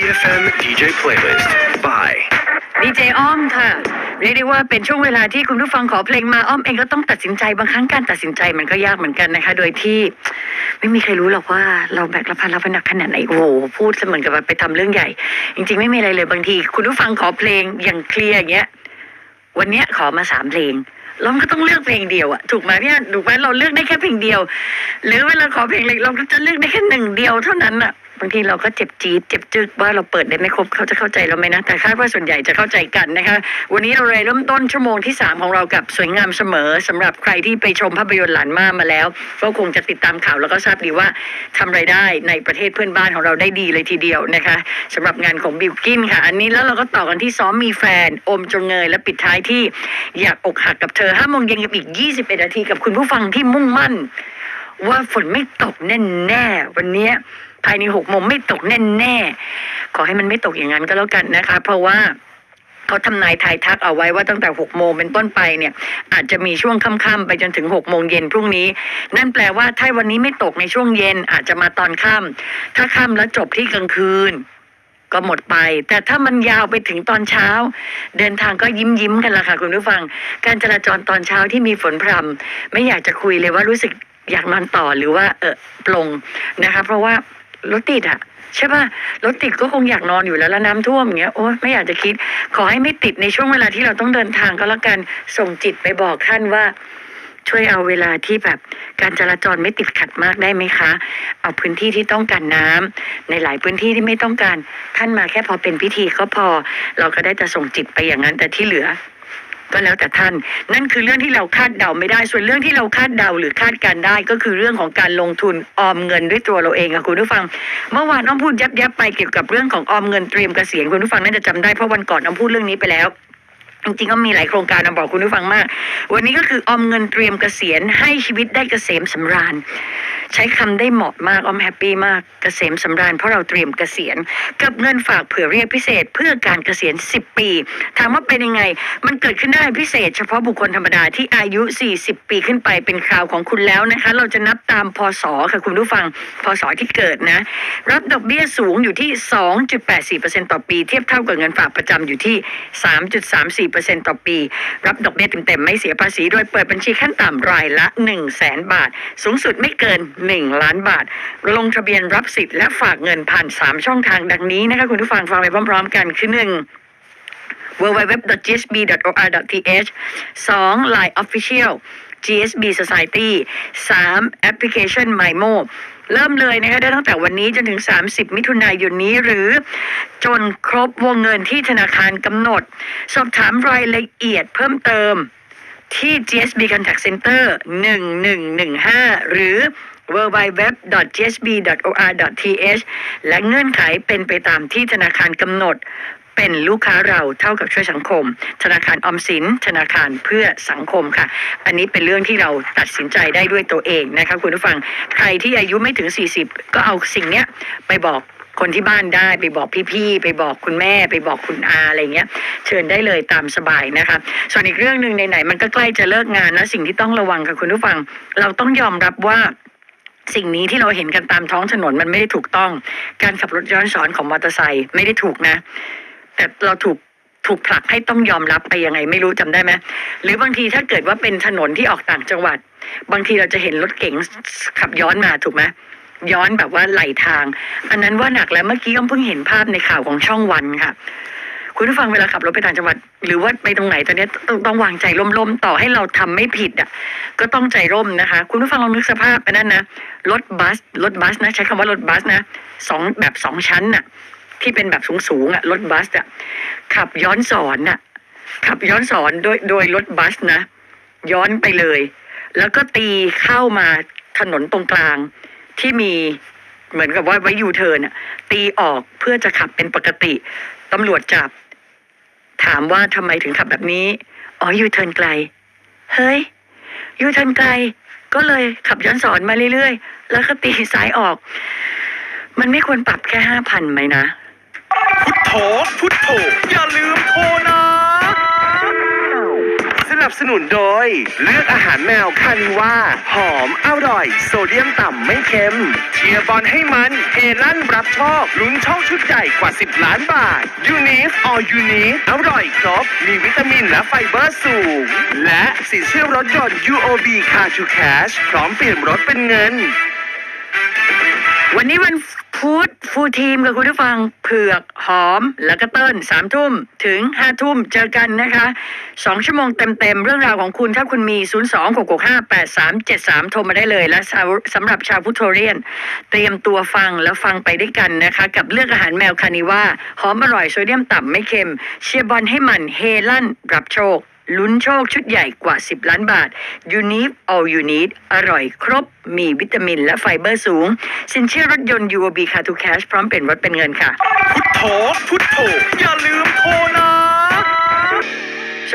EFM DJ Playlist by ดีเจอ้อมค่ะ เรียกได้ว่าเป็นช่วงเวลาที่คุณผู้ฟังขอเพลงมาอ้อมเองก็ต้องตัดสินใจบางครั้งการตัดสินใจมันก็ยากเหมือนกันนะคะ โดยที่ ไม่มีใครรู้หรอกว่าเราแบกรับภาระหนักขนาดไหนโอ้โหพูดเสมือนกับว่าไปทำเรื่องใหญ่ จริง ๆ ไม่มีอะไรเลยบางที คุณผู้ฟังขอเพลงอย่างเคลียร์อย่างเงี้ย วันเนี้ยขอมาสามเพลงเราก็ต้องเลือกเพลงเดียวอะถูกไหมพี่อันถูกไหมเราเลือกได้แค่เพลงเดียว หรือเวลาขอเพลงอะไรเราก็จะเลือกได้แค่หนึ่งเดียวเท่านั้นอะ บางทีเราก็เจ็บจี๊ดเจ็บจึกว่าเราเปิดได้ไม่ครบเขาจะเข้าใจเราไหมนะ แต่คาดว่าส่วนใหญ่จะเข้าใจกันนะคะ วันนี้เราเลยเริ่มต้นชั่วโมงที่ 3 ของเรากับสวยงามเสมอสำหรับใครที่ไปชมภาพยนตร์หลานมามาแล้วก็คงจะติดตามข่าวแล้วก็ทราบดีว่าทำไรายได้ในประเทศเพื่อนบ้านของเราได้ดีเลยทีเดียวนะคะสำหรับงานของบิวกินค่ะ อันนี้แล้วเราก็ต่อกันที่ซ้อมมีแฟนอมจงเงยและปิดท้ายที่อยากอกหักกับเธอห้าโมงเย็นกับอีก 21นาทีกับคุณผู้ฟังที่มุ่งมั่น ว่าฝนไม่ตกแน่แน่ๆวันนี้ ภายในหกโมงไม่ตกแน่แน่ๆ ขอให้มันไม่ตกอย่างนั้นก็แล้วกันนะคะ เพราะว่าเขาทำนายทายทักเอาไว้ว่าตั้งแต่หกโมงเป็นต้นไปเนี่ย อาจจะมีช่วงค่ำๆไปจนถึงหกโมงเย็นพรุ่งนี้ นั่นแปลว่าถ้าวันนี้ไม่ตกในช่วงเย็นอาจจะมาตอนค่ำถ้าค่ำแล้วจบที่กลางคืน ก็หมดไป แต่ถ้ามันยาวไปถึงตอนเช้า เดินทางก็ยิ้มยิ้มกันละค่ะคุณผู้ฟัง การจราจรตอนเช้าที่มีฝนพรำไม่อยากจะคุยเลยว่ารู้สึกอยากนอนต่อหรือว่าเออปลงนะคะ เพราะว่า รถติดอะใช่ป่ะรถติดก็คงอยากนอนอยู่แล้วแล้วน้ำท่วมอย่างเงี้ยโอ้ไม่อยากจะคิด ขอให้ไม่ติดในช่วงเวลาที่เราต้องเดินทางก็แล้วกันส่งจิตไปบอกท่านว่า ช่วยเอาเวลาที่แบบการจราจรไม่ติดขัดมากได้ไหมคะ เอาพื้นที่ที่ต้องการน้ำในหลายพื้นที่ที่ไม่ต้องการ ท่านมาแค่พอเป็นพิธีก็พอ เราก็ได้จะส่งจิตไปอย่างนั้นแต่ที่เหลือ ก็แล้วแต่ท่าน นั่นคือเรื่องที่เราคาดเดาไม่ได้ ส่วนเรื่องที่เราคาดเดาหรือคาดการได้ ก็คือเรื่องของการลงทุนออมเงินด้วยตัวเราเองค่ะคุณผู้ฟัง เมื่อวานอ้อมพูดยับยับไปเกี่ยวกับเรื่องของออมเงินเตรียมเกษียณคุณผู้ฟังน่าจะจำได้เพราะวันก่อนอ้อมพูดเรื่องนี้ไปแล้วจริงๆก็มีหลายโครงการนะบอกคุณผู้ฟังมาก วันนี้ก็คือออมเงินเตรียมเกษียณให้ชีวิตได้เกษมสำราญ ใช้คำได้เหมาะมากออมแฮปปี้มากเกษมสำราญเพราะเราเตรียมเกษียณ กับเงินฝากเผื่อเรียกพิเศษเพื่อการเกษียณ 10 ปี ถามว่าเป็นยังไง มันเกิดขึ้นได้พิเศษ เฉพาะบุคคลธรรมดาที่อายุ 40 ปีขึ้นไปเป็นคราวของคุณแล้วนะคะ เราจะนับตามพศค่ะคุณผู้ฟังพศที่เกิดนะ รับดอกเบี้ยสูงอยู่ที่ 2.84%ต่อปี เทียบเท่ากับเงินฝากประจำอยู่ที่ 3.34%ต่อปี รับดอกเบี้ยเต็มๆไม่เสียภาษีโดยเปิดบัญชีขั้นต่ำรายละ 1 0 0 0 0แสนบาท สูงสุดไม่เกิน1 ล้านบาท ลงทะเบียนรับสิทธิ์และฝากเงินผ่าน 3 ช่องทางดังนี้นะคะคุณผู้ฟังฟังไปพร้อม ๆ กันคือหนึ่ง www.gsb.or.th 2 Line Official GSB Society 3 แอปพลิเคชัน MyMo เริ่มเลยนะคะได้ตั้งแต่วันนี้จนถึง 30 มิถุนายนนี้หรือ จนครบวงเงินที่ธนาคารกำหนด สอบถามรายละเอียดเพิ่มเติมที่ GSB Contact Center 1115 หรือ www.gsb.or.th และเงื่อนไขเป็นไปตามที่ธนาคารกำหนด เป็นลูกค้าเราเท่ากับช่วยสังคม ธนาคารออมสิน ธนาคารเพื่อสังคมค่ะ อันนี้เป็นเรื่องที่เราตัดสินใจได้ด้วยตัวเองนะคะคุณผู้ฟังใครที่อายุไม่ถึง 40 ก็เอาสิ่งเนี้ยไปบอกคนที่บ้านได้ไปบอกพี่ๆ ไปบอกคุณแม่ไปบอกคุณอาอะไรเงี้ย เชิญได้เลยตามสบายนะคะส่วนอีกเรื่องหนึ่งไหนๆมันก็ใกล้จะเลิกงานนะสิ่งที่ต้องระวังค่ะคุณผู้ฟัง เราต้องยอมรับว่า สิ่งนี้ที่เราเห็นกันตามท้องถนนมันไม่ได้ถูกต้อง การขับรถย้อนสอนของมอเตอร์ไซค์ไม่ได้ถูกนะ แต่เราถูกถูกผลักให้ต้องยอมรับไปยังไงไม่รู้จำได้ไหมหรือบางทีถ้าเกิดว่าเป็นถนนที่ออกต่างจังหวัด บางทีเราจะเห็นรถเก๋งขับย้อนมาถูกไหมย้อนแบบว่าไหลทาง อันนั้นว่าหนักแล้วเมื่อกี้ก็เพิ่งเห็นภาพในข่าวของช่องวันค่ะ คุณผู้ฟังเวลาขับรถไปต่างจังหวัด หรือว่าไปตรงไหนตอนนี้ต้องต้องวางใจร่มๆ ต่อให้เราทำไม่ผิดอะก็ต้องใจร่มนะคะ คุณผู้ฟังลองนึกสภาพอันนั้นนะรถบัสรถบัสนะใช้คำว่ารถบัสนะสองแบบสองชั้นน่ะ ที่เป็นแบบสูงๆอะรถบัสอะขับย้อนสอนน่ะขับย้อนสอนโดยโดยรถบัสนะ ย้อนไปเลย แล้วก็ตีเข้ามาถนนตรงกลางที่มีเหมือนกับว่าไว้ยูเทิร์นอะตีออกเพื่อจะขับเป็นปกติ ตำรวจจับ ถามว่าทำไมถึงขับแบบนี้ อ๋อยูเทิร์นไกล เฮ้ยยูเทิร์นไกล ก็เลยขับย้อนสอนมาเรื่อยๆ แล้วก็ตีซ้ายออก มันไม่ควรปรับแค่ห้าพันไหมนะ พุทโธพุทโธอย่าลืมโทรนะ นันับสนุนโดย เลือกอาหารแมวคานิว่า หอมอร่อย โซเดียมต่ำไม่เค็ม เชียร์บอลให้มันเฮลั่นรับโชคลุ้นโชคชุดใหญ่กว่า 10 ล้านบาทยูนิฟออยูนิฟอร่อยครบ มีวิตามินและไฟเบอร์สูง และสินเชื่อรถยนต์ UOB Car to Cash พร้อมเปลี่ยนรถเป็นเงิน วันนี้วัน พุธฟูทีมกับคุณผู้ฟังเผือกหอม แล้วก็เติ้ลสามทุ่มถึงห้าทุ่มเจอกันนะคะสองชั่วโมงเต็มๆ เรื่องราวของคุณถ้าคุณมี 0 2 6 6 5 8 3 7 3 โทรมาได้เลย และสาวสำหรับชาวพุทโธเรียน เตรียมตัวฟังแล้วฟังไปด้วยกันนะคะ กับเลือกอาหารแมวคานิว่า หอมอร่อยโซเดียมต่ำไม่เค็ม เชียร์บอลให้มันเฮลั่นรับโชค ลุ้นโชคชุดใหญ่กว่า 10 ล้านบาท u n i q All You Need อร่อยครบ มีวิตามินและไฟเบอร์สูง สินเชื่อรถยนต์ UOB Car to Cash พร้อมเป็นรถเป็นเงินค่ะ พุทโธพุทโธอย่าลืมโทรนะ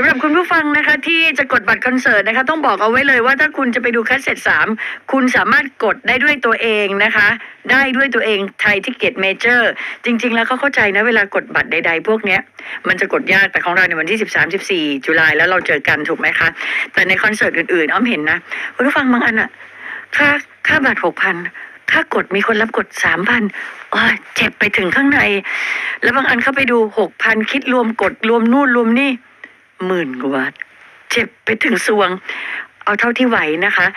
สำหรับคุณผู้ฟังนะคะที่จะกดบัตรคอนเสิร์ตนะคะต้องบอกเอาไว้เลยว่าถ้าคุณจะไปดูคัสเซ็ตสามคุณสามารถกดได้ด้วยตัวเองนะคะ ได้ด้วยตัวเองไทยทิกเก็ตเมเจอร์จริง ๆ แล้วเขาเข้าใจนะเวลากดบัตรใด ๆ พวกเนี้ย มันจะกดยากแต่ของเราในวันที่ 13 14 จุลายแล้วเราเจอกันถูกไหมคะ แต่ในคอนเสิร์ตอื่นๆอ้อมเห็นนะคุณผู้ฟังบางอันอะค่าค่าบัตรหกพันค่ากดมีคนรับกดสามพันอ๋อเจ็บไปถึงข้างใน แล้วบางอันเข้าไปดูหกพันคิดรวมกดรวมนู่นรวมนี่ หมื่นกว่าบาทเจ็บไปถึงสวง เอาเท่าที่ไหวนะคะ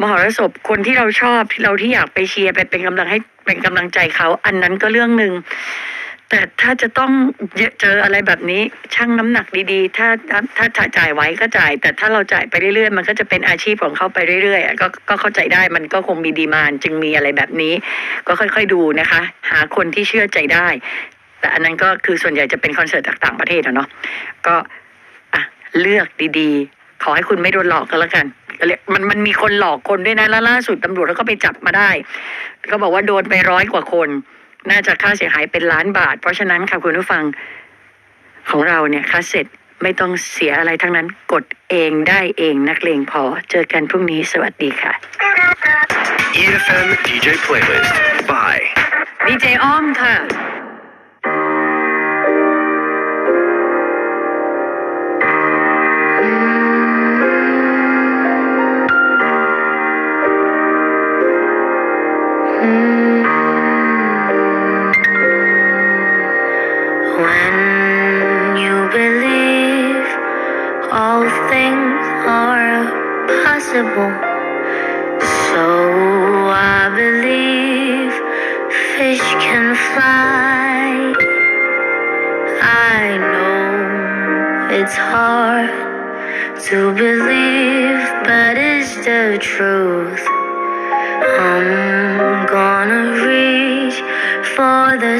มหรสพคนที่เราชอบที่เราที่อยากไปเชียร์ไปเป็นกำลังให้เป็นกำลังใจเขา อันนั้นก็เรื่องหนึ่งแต่ถ้าจะต้องเจออะไรแบบนี้ชั่งน้ำหนักดีๆ ถ้าถ้าถ้าจ่ายไหว้ก็จ่าย แต่ถ้าเราจ่ายไปเรื่อยๆ มันก็จะเป็นอาชีพของเขาไปเรื่อยๆก็ก็เข้าใจได้มันก็คงมีดีมานจึงมีอะไรแบบนี้ ก็ค่อยๆดูนะคะ หาคนที่เชื่อใจได้ แต่อันนั้นก็คือส่วนใหญ่จะเป็นคอนเสิร์ตจากต่างประเทศอะเนาะก็ เลือกดีๆ ขอให้คุณไม่โดนหลอกก็แล้วกันมันมันมีคนหลอกคนด้วยนะแล้วล่าสุดตำรวจเขาก็ไปจับมาได้ ก็บอกว่าโดนไปร้อยกว่าคน น่าจะค่าเสียหายเป็นล้านบาท เพราะฉะนั้นค่ะคุณผู้ฟังของเราเนี่ยคัสเซ็ตไม่ต้องเสียอะไรทั้งนั้นกดเองได้เองนักเลงพอเจอกันพรุ่งนี้สวัสดีค่ะ EFM DJ Playlist by ดีเจอ้อมค่ะ possible, so I believe fish can fly. I know it's hard to believe, but it's the truth. I'm gonna reach for the